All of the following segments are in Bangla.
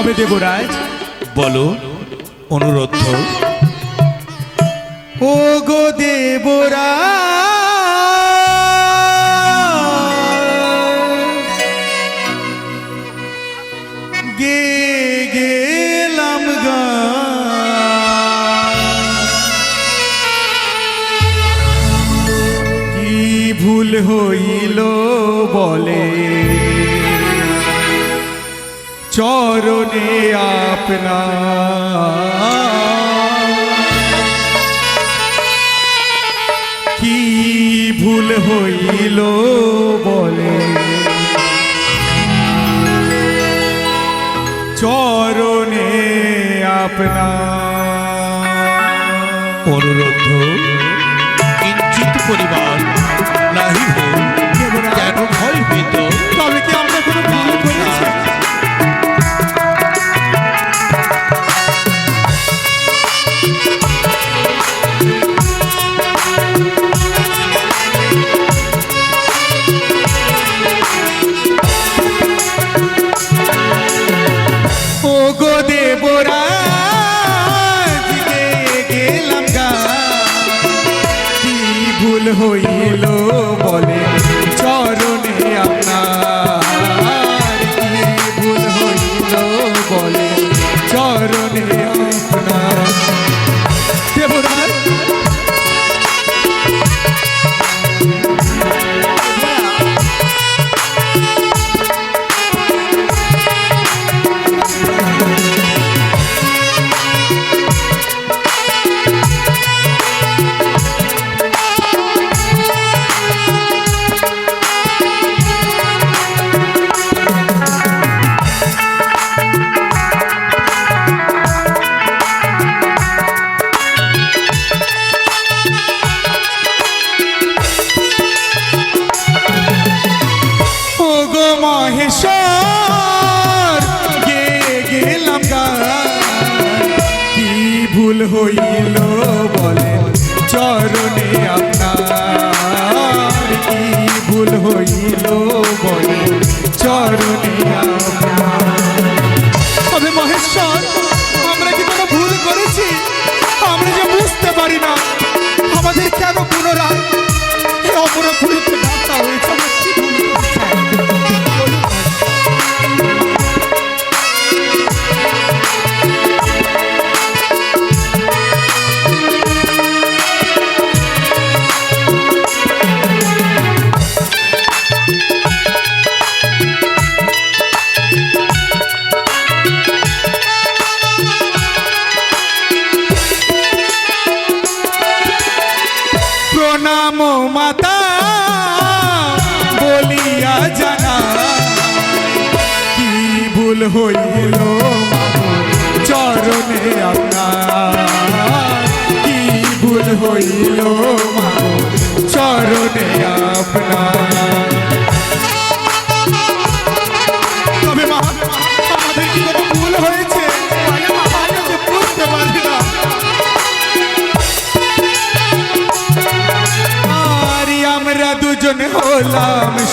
হবে দেবরাজ বলো অনুরোধ ও গো দেবরাজ হইল বলে? চরণে আপনা। কি ভুল হইল বলে? চরণে আপনা। অনুরোধ কিঞ্চিত পরিবার নাহি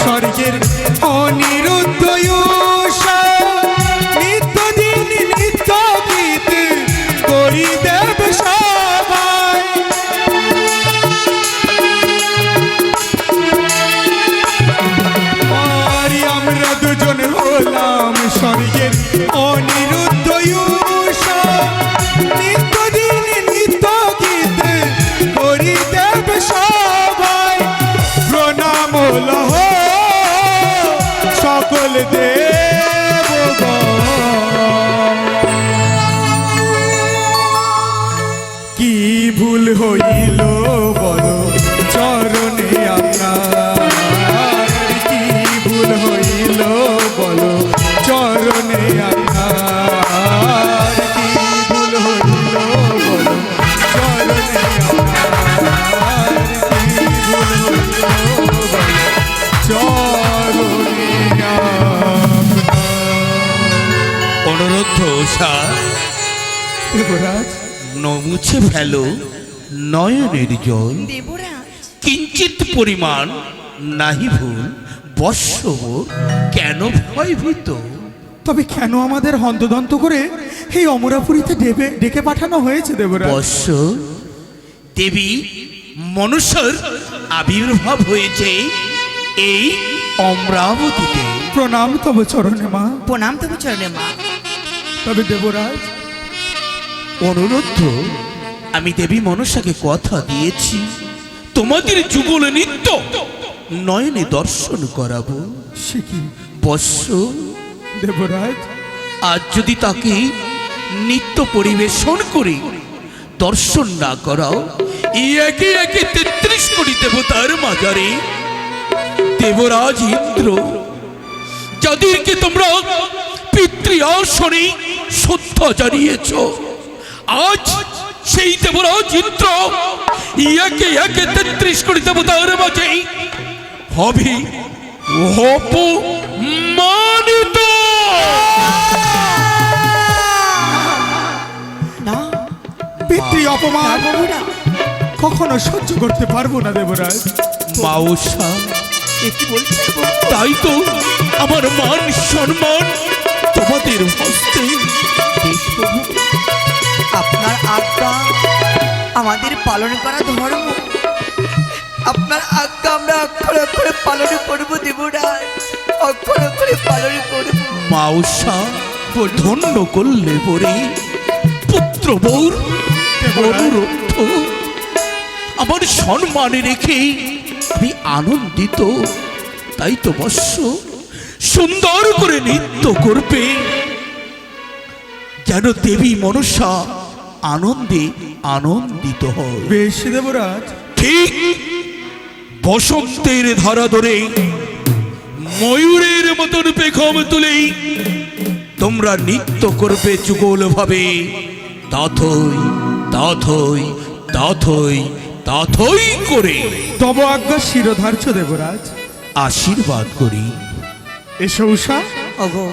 স্বর্গের অনিরুদ্ধ ঠোসা দেবরাজ। মুছে ফেলো নয়নের জল। কিঞ্চিত পরিমাণ নাহি ভুল বর্ষ কেন ভয় ভীত তবে কেন আমাদের হন্তদন্ত করে এই অমরাপুরীতে ডেবে ডেকে পাঠানো হয়েছে দেবরা বর্ষ দেবী মনুষ্যর আবির্ভাব হয়েছে এই অমরাবতীতে। প্রণাম তব চরণে মা। প্রণাম তব চরণে মা। তবে দেবরাজ অনুরোধ আমি দেবী মনসাকে কথা দিয়েছি তোমাদের যুগল নিত্য নয়নে দর্শন করাবো। সে কি? বৎস। দেবরাজ। আজ যদি তাকে নিত্য পরিবেশন করে দর্শন না করাও একে একে তেত্রিশ কোটি দেবতার মাজারে। দেবরাজ ইন্দ্র যাদেরকে তোমরা পিতৃ আসনে শ্রদ্ধা জানিয়েছ। আজ সেই দেবরাজ ইন্দ্র একে একে তেত্রিশ কোটি দেবতার মাঝে হবে অপমানিত না পিতৃ অপমান। কখনো সহ্য করতে পারব না দেবরাজ। মাউসা তাই তো আমার মান সম্মান তোমাদের হস্তে আপনার আজ্ঞা আমাদের পালন করা ধর্ম। আপনার আজ্ঞা আমরা অক্ষর অক্ষরে পালন করব দেবরাজ। অক্ষর অক্ষরে পালন করব। মাউসা ধন্য করলে পরে পুত্র বৌর অনুরোধ আমার সম্মানে রেখে আমি আনন্দিত তাই তো বৎস। সুন্দর করে নৃত্য করবে। যেন দেবী মনসা আনন্দে আনন্দিত হয়। বেশ দেবরাজ। ঠিক বসন্তের ধরা ধরে ময়ূরের মতন পেখম তুলেই তোমরা নৃত্য করবে যুগল ভাবে তাথই তাথই তাথই তাথই করে। তব আজ্ঞা শিরোধার্য দেবরাজ। আশীর্বাদ করি। এসো উষা।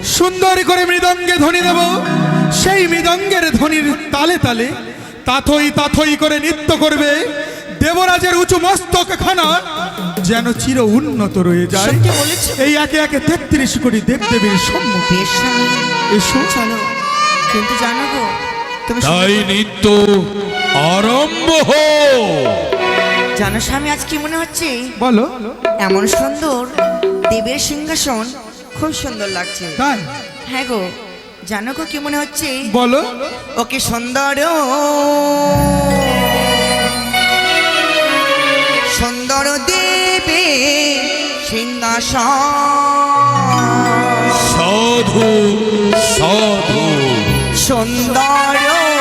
সুন্দর করে মৃদঙ্গে ধ্বনি দেব। সেই মৃদঙ্গের ধ্বনির তালে তালে তাথই তাথই করে নৃত্য করবে দেবরাজের উঁচু মস্তক খানা যেন চির উন্নত রয়ে যায়। এই একে একে তেত্রিশ কোটি দেবদেবীর সম্মুখে। এসো। চলো। কিন্তু জানো গো তাই নৃত্য আরম্ভ হোক জানো স্বামী আজ কি মনে হচ্ছে? বলো। এমন সুন্দর দেবের সিংহাসন খুব সুন্দর লাগছে। তাই? হ্যাঁ গো জানো গো কি মনে হচ্ছে? বলো। ওকে সুন্দর। সুন্দর দেবে সিংহাসন। সাধু সাধু। সুন্দর। সুন্দর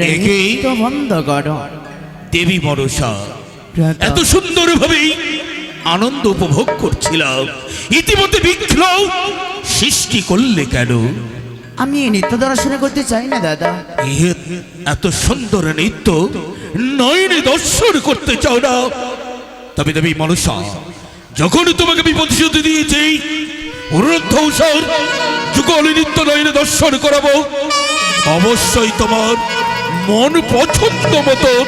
তোমরা একে- নৃত্য বন্ধ করো দেবী মনসা। এত সুন্দরভাবেই আনন্দ উপভোগ করছিলাম। ইতিমধ্যে বিপ্লব সৃষ্টি করলে কেন? আমি নৃত্য দর্শন করতে চাই না দাদা। এত সুন্দর নৃত্য নয়নে দর্শন করতে চাও না? তবে দেবী মনসা যখন তোমাকে আমি প্রতিশ্রুতি দিয়েছি যুগল নৃত্য নয়নে দর্শন করাবো অবশ্যই তোমার মন পছন্দ মতো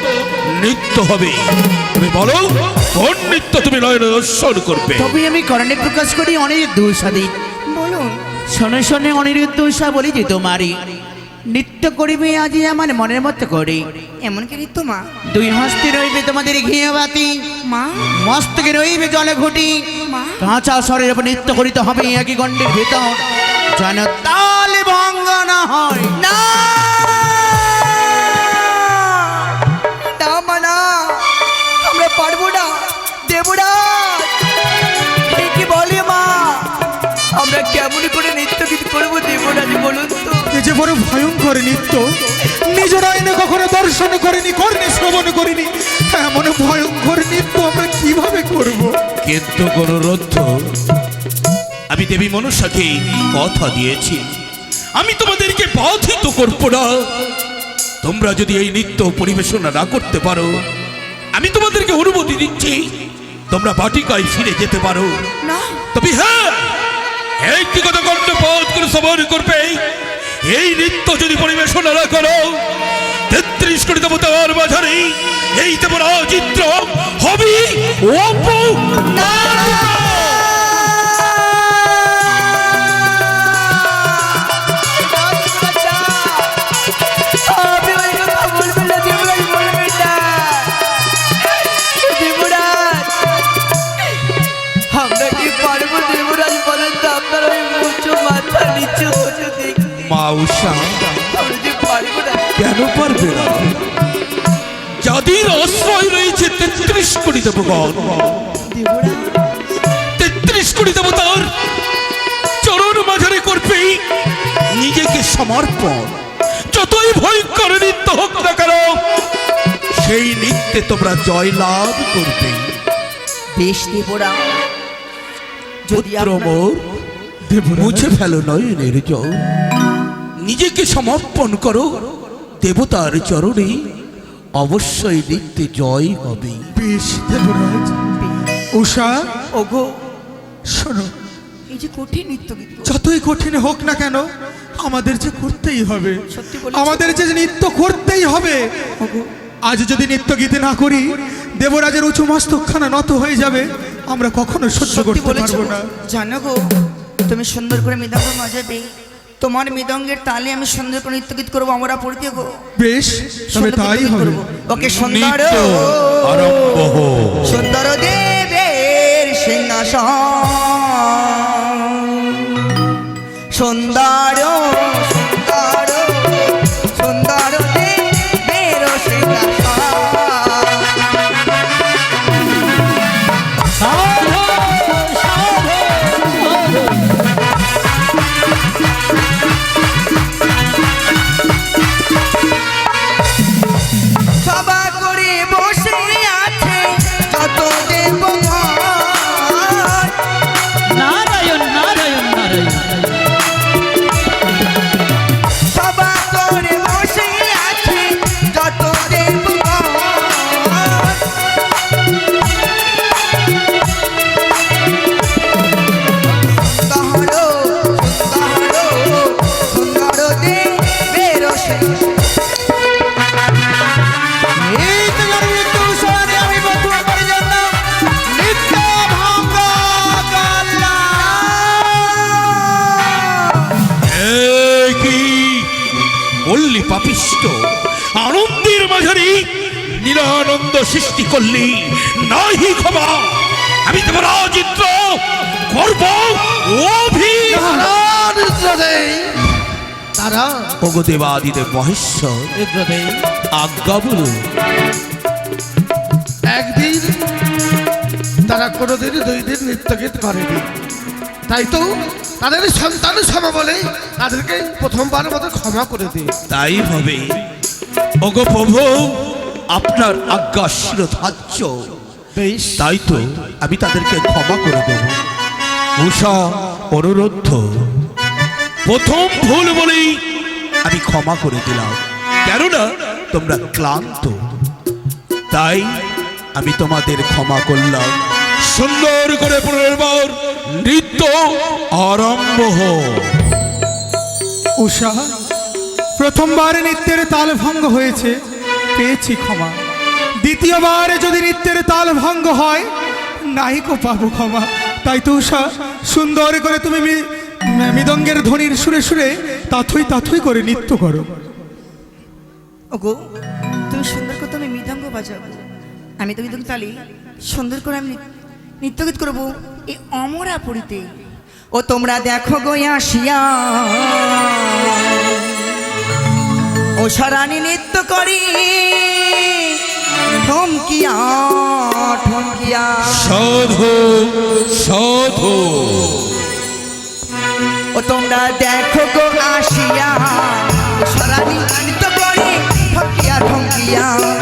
নৃত্য হবে। তুমি বলো কোন নৃত্য তুমি নয়নে দর্শন করবে? তবে আমি করণে প্রকাশ করি অনিরুদ্ধ উষাদি বলুন। শোনে শোনে অনিরুদ্ধ উষা বলি যে তোমারই। নৃত্য করিবে আজি আমার মনের মতো করে। এমন কি ঋতু মা? দুই হস্তে রইবে তোমাদের ঘিয়ে বাতি। মা? মস্তকে রইবে জলে ঘুটি। মা? কাঁচা স্বরের উপর নৃত্য করিতে হবে একই গণ্ডের ভেতর। যেন তালে ভঙ্গ না হয়। না! করব দেবরাজ বলুন যে বড় ভয়ঙ্কর নৃত্য। নিজের আইনে কখনো দর্শন করিনি করিনি শ্রবণ করিনি। এমন ভয়ঙ্কর নৃত্য আমরা কীভাবে করব? কিন্তু গণরদ্ধ আমি দেবী মনসাকে কথা দিয়েছি। আমি তোমাদেরকে বাধিত করব না। তোমরা যদি এই নৃত্য পরিবেশনা না করতে পারো আমি তোমাদেরকে অনুমতি দিচ্ছি তোমরা বাটিকায় ফিরে যেতে পারো। না। তবে হ্যাঁ ব্যক্তিগত কণ্ঠপথ করে সবার করবে। এই নৃত্য যদি পরিবেশন না করো, তেত্রিশ কোটি দেবতার মাঝারে। এই দেবরা চিত্র হবি। অপু আপনি উষা। কেন পারবে না? যাদের আশ্রয় রয়েছে তেত্রিশ কোটি দেবগণ। তেত্রিশ কোটি দেবতার চরণ মাঝারে করবে। নিজেকে সমর্পণ। যতই ভয়ঙ্কর নৃত্য হোক না কেন সেই নৃত্যে তোমরা জয় লাভ করবে। বেশ দেবরাজ যদি মোর মুছে ফেলো নয়নের জল। নিজেকে সমর্পণ করো। দেবতার চরণে অবশ্যই দেখতে জয় হবে। বেশ দেবরাজ উষা ওগো শোনো এই যে কঠিন নৃত্য যতই কঠিন হোক না কেন আমাদের যে করতেই হবে। আমাদের যে নৃত্য করতেই হবে। আজ যদি নৃত্য গীতে না করি দেবরাজের উঁচু মস্তকখানা নত হয়ে যাবে। আমরা কখনো সহ্য সত্যি করতে বলেছ পারব না। জানো গো তুমি সুন্দর করে মৃদঙ্গ বাজাবে তোমার মৃদঙ্গের তালে আমি সুন্দর করে নৃত্য গীত করব আমরা পড়তে গো। বেশ তবে তাই হবে। ওকে সুন্দর। নৃত্য আরম্ভ। হোক। সুন্দর দেবের সিংহাসন। সুন্দর ভগদেবাদিদেব মহেশ্বর। আজ্ঞা বলুন। একদিন তারা কোনোদিন দুই দিন নৃত্যগীত করেনি। তাই তো তাদের সন্তান সম বলে তাদেরকে প্রথমবার মতো ক্ষমা করে দিই তাই হবে। ওগো প্রভু আপনার আজ্ঞা শিরোধার্য বেশ। তাই তো আমি তাদেরকে ক্ষমা করে দেব। উষা অনুরোধ। প্রথম ভুল বলেই আমি ক্ষমা করে দিলাম। কেননা তোমরা ক্লান্ত। তাই আমি তোমাদের ক্ষমা করলাম। সুন্দর করে পুনর্বার নৃত্য আরম্ভ উষা, প্রথমবার নৃত্যের তাল ভঙ্গ হয়েছে। পেয়েছি ক্ষমা। দ্বিতীয়বার যদি নৃত্যের তাল ভঙ্গ হয়, নাইকো পাবো ক্ষমা। তাই তো উষা, সুন্দর করে তুমি মৃদঙ্গের ধ্বনির সুরে সুরে তাথই তাথই করে নৃত্য করো। ওগো তুমি সুন্দর করে তুমি মৃদঙ্গ বাজাবো। আমি তো মৃদঙ্গ তালি সুন্দর করে আমি নৃত্যগীত করব এই অমরা পড়িতে ও তোমরা দেখো গো আসিয়া। ও সারানি নৃত্য করি। ঠমকিয়া ঠমকিয়া। সাধু সাধু। ও তোমরা দেখো গো আসিয়া। সরানি তো করে ঠকিয়া ঠকিয়া।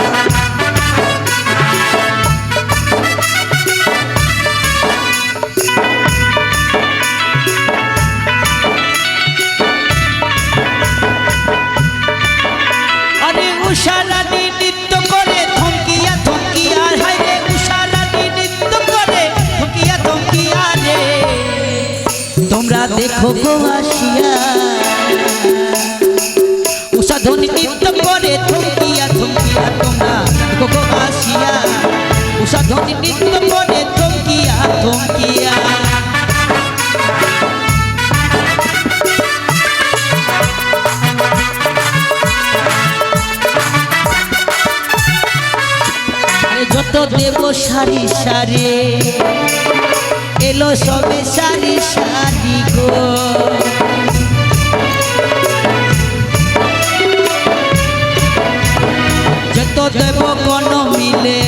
গো আসিয়া। উষাধ্বনি নৃত্য করে থমকিয়া থমকিয়া তোমরা গো আসিয়া। উষাধ্বনি নৃত্য করে থমকিয়া থমকিয়া যত দেব সারি সারি এলো সবে সারি সারি গো। যত দেব গণ মিলে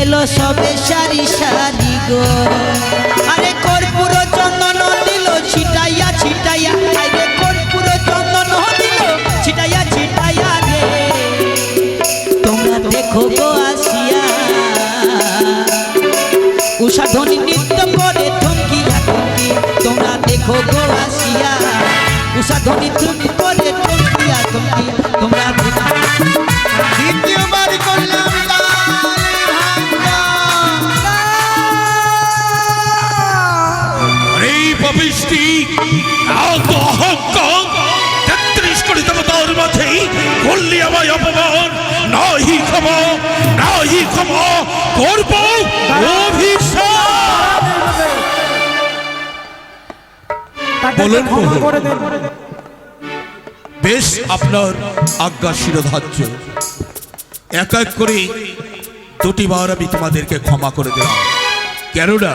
এলো সবে সারি সারি গো। আরে কর্পূর চন্দন দিল ছিটাইয়া ছিটাইয়া আরে দেখো গো আসিয়া উষা ধ্বনি নৃত্য করে থমকিয়া থমকি তোমরা দ্বিতীয়বার করলাম এই পাপিষ্টি অহংকার। তেত্রিশ কোটি দেবতার মাঝে করলি আমায় অপমান। নাহি ক্ষমা নাহি ক্ষমা করব অভিশাপ। বলুন বেশ আপনার আজ্ঞা শিরোধার্য। এক এক করে দুটি বার আমি তোমাদেরকে ক্ষমা করে দিলাম। কেননা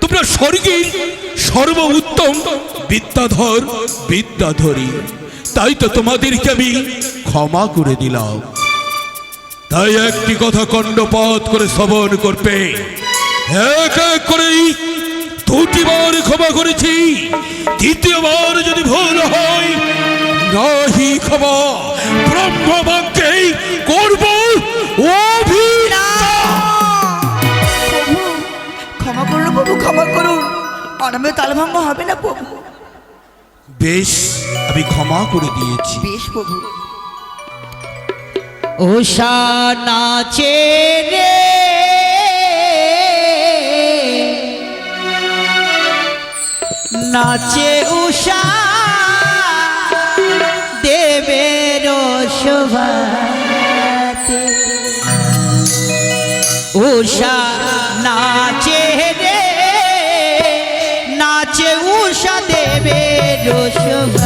তোমরা স্বর্গের সর্ব উত্তম বিদ্যাধর বিদ্যাধরী। তাই তো তোমাদেরকে আমি ক্ষমা করে দিলাম। তাই একটি কথা কণ্ঠপাত করে শ্রবণ করবে। এক এক করেই ক্ষমা করেছি। দ্বিতীয়বার যদি ভুল হয় নাহি ক্ষমা। ব্রহ্মবাক্যেই করব ক্ষমা করুন প্রভু ক্ষমা করুন। অনামে তালভঙ্গ হবে না প্রভু। বেশ আমি ক্ষমা করে দিয়েছি। বেশ প্রভু। নাচে রে। নাচে উষা দেবের শোভাতে উষা নাচে রে নাচে উষা দেবের শোভাতে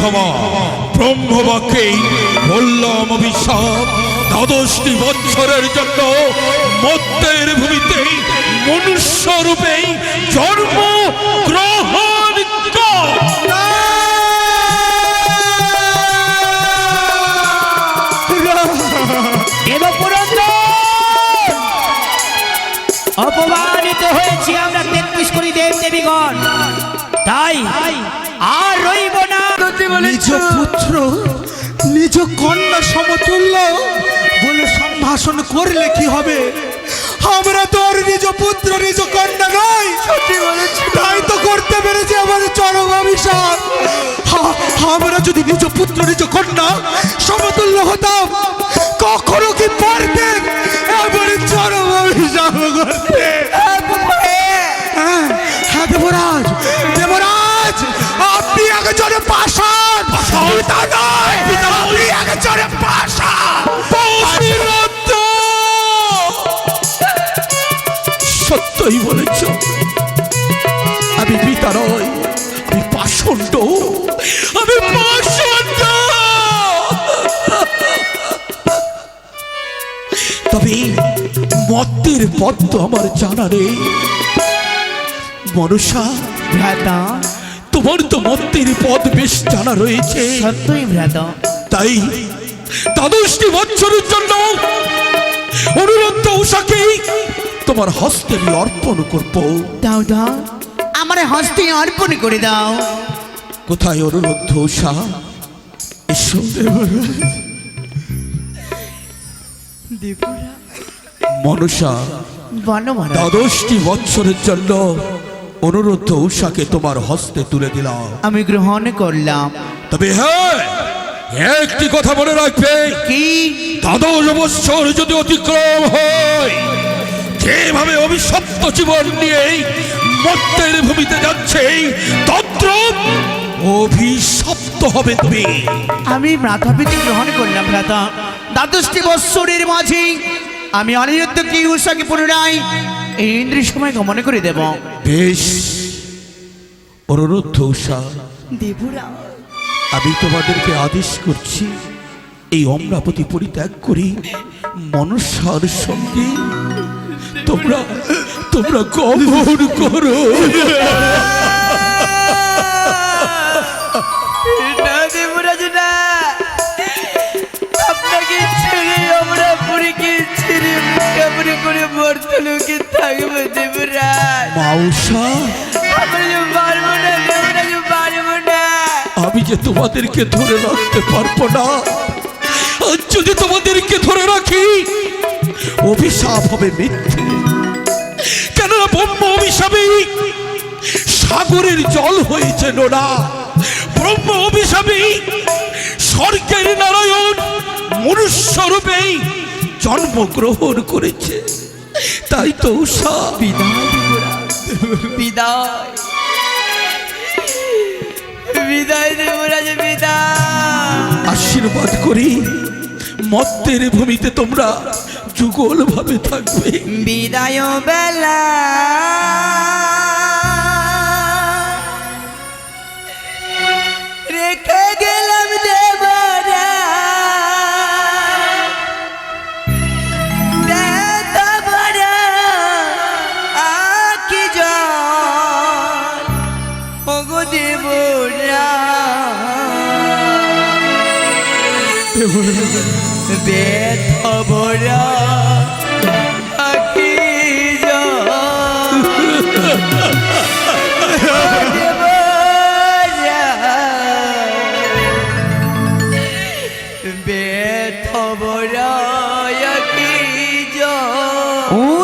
ক্ষমা ব্রহ্মবাক্যেই বললাম অভিশাপ, দ্বাদশটি বৎসরের জন্য মত্তের ভূমিতে মনুষ্য রূপে জন্ম গ্রহণ। অপমানিত হয়েছি আমরা তেত্রিশ কোটি দেব দেবী নিজ পুত্র নিজ কন্যা সমতুল্য বলে সম্ভাষণ করলে কি হবে? আমরা তো আর নিজ পুত্র নিজ কন্যা নই। তাই তো করতে পেরেছি আমাদের চরম অভিশাপ। আমরা যদি নিজ পুত্র নিজ কন্যা সমতুল্য হতাম সত্যই বলেছ আমি পিতা নয় আমি পাষণ্ড আমি পাষণ্ড। তবে মত্তের পথ তো আমার জানা নেই। মনসা ভ্রাতা তোমার তো মত্তের পথ বেশ জানা রয়েছে। সত্যই ভ্রাতা। তাই দ্বাদশটি বছরের জন্য তোমার হস্তে আমি অর্পণ করব। দাও দাও। আমার হস্তে অর্পণ করে দাও। কোথায় অনুরোধ উষা এসো। মনসা দ্বাদশটি বছরের জন্য অনুরোধ উষাকে তোমার হস্তে তুলে দিলাম। আমি গ্রহণ করলাম। তবে হ্যাঁ একটি কথা মনে রাখবে। কি? দ্বাদশ বৎসর যদি অতিক্রম হয় যেভাবে অভিশপ্ত জীবন নিয়ে মত্তের ভূমিতে যাচ্ছে তত্র অভিশপ্ত হবে তুমি। আমি মাথাপিতি গ্রহণ করলাম ভ্রাতা দ্বাদশটি বৎসরের মাঝে আমি অনিরুদ্ধ কি উষাকে পুনরায় এই ইন্দ্রিয় সময় গমন করে দেব। বেশ অনুরোধ উষা দেবুরা আমি তোমাদেরকে আদেশ করছি এই অমরাপতি পরিত্যাগ করি মনসার সঙ্গে তোমরা তোমরা গমন করো। মরতে লোকে থাকব দেবরাজ মাউসা আমরা যে পারব না দেবরাজ পারব না। আমি যে তোমাদেরকে ধরে রাখতে পারব না আর যদি তোমাদেরকে ধরে রাখি অভিশাপ হবে মিথ্যে। কেননা ব্রহ্ম অভিশাপেই সাগরের জল হয়েছে নোনা। ব্রহ্ম অভিশাপেই স্বর্গের নারায়ণ মনুষ্য রূপেই জন্মগ্রহণ করেছে। তাই তো উষা বিদায় বিদায়। দেবরাজ বিদায়। আশীর্বাদ করি। মত্তের ভূমিতে তোমরা যুগল ভাবে থাকবে। বিদায় বেলা। বেথ ভরা আকি বেথ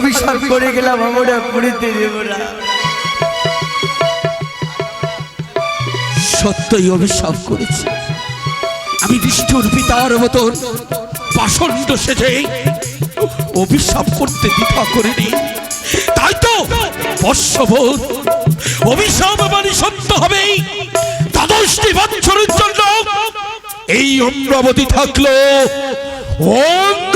অভিশাপ করে গেলাম আমরা পুরীতে দেবরা সত্যই অভিশাপ করেছি। আমি নিষ্ঠুর পিতার মতন পাষণ্ড সেজে অভিশাপ করতে দ্বিধা করিনি। তাই তো বর্ষবোধ, অভিশাপ মানে সত্য হবেই দ্বাদশটি বছরের জন্য এই অমরাবতী থাকল অন্ধকার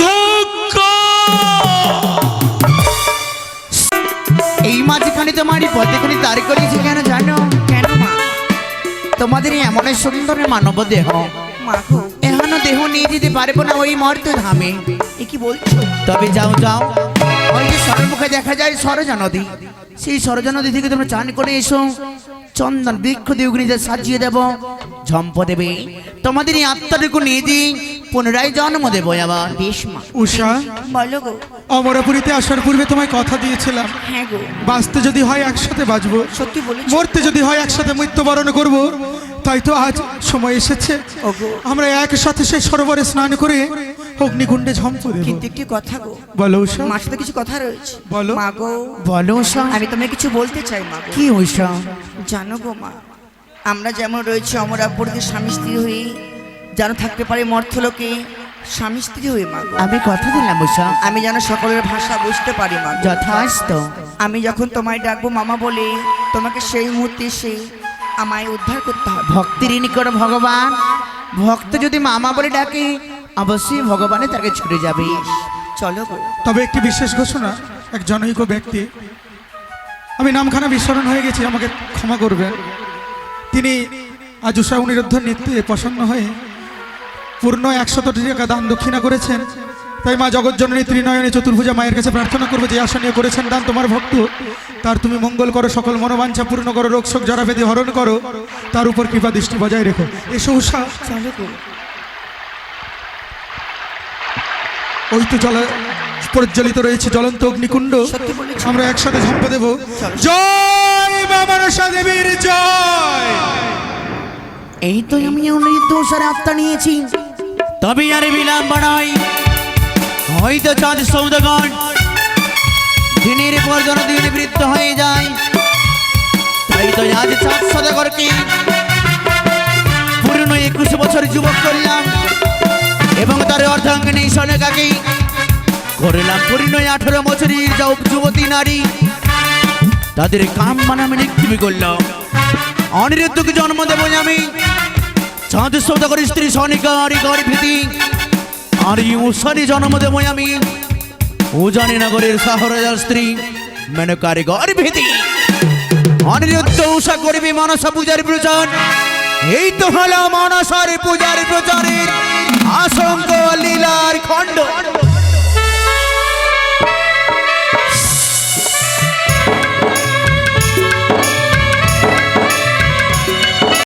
এই মাঝখানে তোমারই পথেখানে দাঁড় করেছে কেন জানো? কেন মা? তোমাদের এমন সুন্দর মানব দেহ। এখনও দেহ নিয়ে যেতে পারব না ওই মর্ত ধামে। এ কি বলছো? তবে যাও যাও। ওই যে সরমুখে দেখা যায় সরজা নদী সেই সরজা নদী থেকে তোমরা চান করে এসো। চন্দন বৃক্ষ দিয়ে সাজিয়ে দেব। ঝম্প দেবে। তোমাদের এই আত্মাটুকু নিয়ে দিই পুনরায় জন্ম দেবো আবার। বেশ মা। উষা বলো গো। অমরাপুরীতে আসার পূর্বে তোমায় কথা দিয়েছিলাম। হ্যাঁ গো। বাঁচতে যদি হয় একসাথে বাঁচবো। সত্যি বলেছ? মরতে যদি হয় একসাথে মৃত্যুবরণ করব। তাই তো আজ সময় এসেছে। আমরা একসাথে সেই সরোবরে স্নান করে অগ্নিকুণ্ডে ঝম্প দেব। কিন্তু একটি কথা গো। বলো উষা। মার সাথে কিছু কথা রয়েছে? বলো। মা গো। বলো উষা। আমি তোমায় কিছু বলতে চাই মা কি উষা? জানো গো মা আমরা যেমন রয়েছি অমরাপুরীতে স্বামী স্ত্রী হয়ে যেন থাকতে পারে মর্থলোকে স্বামী স্ত্রী হয়ে মা আমি কথা দিলাম আমি যেন সকলের ভাষা বুঝতে পারি মা। যথাস্ত আমি যখন তোমায় ডাকবো মামা বলে তোমাকে সেই মুহূর্তে এসে আমায় উদ্ধার করতে হবে। ভক্তির নিকট ভগবান। ভক্ত যদি মামা বলে ডাকে অবশ্যই ভগবানে তাকে ছুটে যাবে। চলো তবে একটি বিশেষ ঘোষণা এক জনৈক ব্যক্তি আমি নামখানা বিস্মরণ হয়ে গেছি আমাকে ক্ষমা করবেন। তিনি আজ উষা অনিরুদ্ধ নৃত্যে প্রসন্ন হয়ে পূর্ণ একশত টাকা দান দক্ষিণা করেছেন। তাই মা জগজ্জননী ত্রিনয়নে চতুর্ভুজা মায়ের কাছে প্রার্থনা করব যে আশা নিয়ে করেছেন দান তোমার ভক্ত। তার তুমি মঙ্গল করো সকল মনোবাঞ্ছা পূর্ণ করো রোগ শোক জরাবেদি হরণ করো তার উপর কৃপা দৃষ্টি বজায় রেখো। এসো উষা ওই তো জল প্রজ্বলিত রয়েছে জ্বলন্ত অগ্নিকুণ্ড। আমরা একসাথে ঝম্প দেব। জয় মা মনসা দেবীর জয়। এই তো আমি অনিত সারে আত্মা নিয়েছি। তবে আর বিলম্ব নয়। হয়তো চাঁদ সৌদাগণ দিনের পর দিন বৃত্ত হয়ে যায়। তাই তো আজ চাঁদ সৌদাগরকে পূর্ণ একুশ বছর যুবক করলাম এবং তার অর্ধাঙ্গিনী সনেকাকে করলাম পূর্ণ আঠারো বছরের যুবতী, নারী। তাদের কাম মানামে নিক্ষেপি করলাম। অনিরুদ্ধকে জন্ম দেবো আমি। চাঁদ সৌদাগর স্ত্রী সনিকারি গর্ভিতি আর ইউসারি জন্ম দেব আমি। উজানি নগরের সাহরাজার স্ত্রী, মেনকারি গর্ভিতি অনিরুদ্ধ উষা করবি মনসা পূজার প্রচার। এই তো হলো মানসার পূজার প্রচারের আশঙ্ক লীলা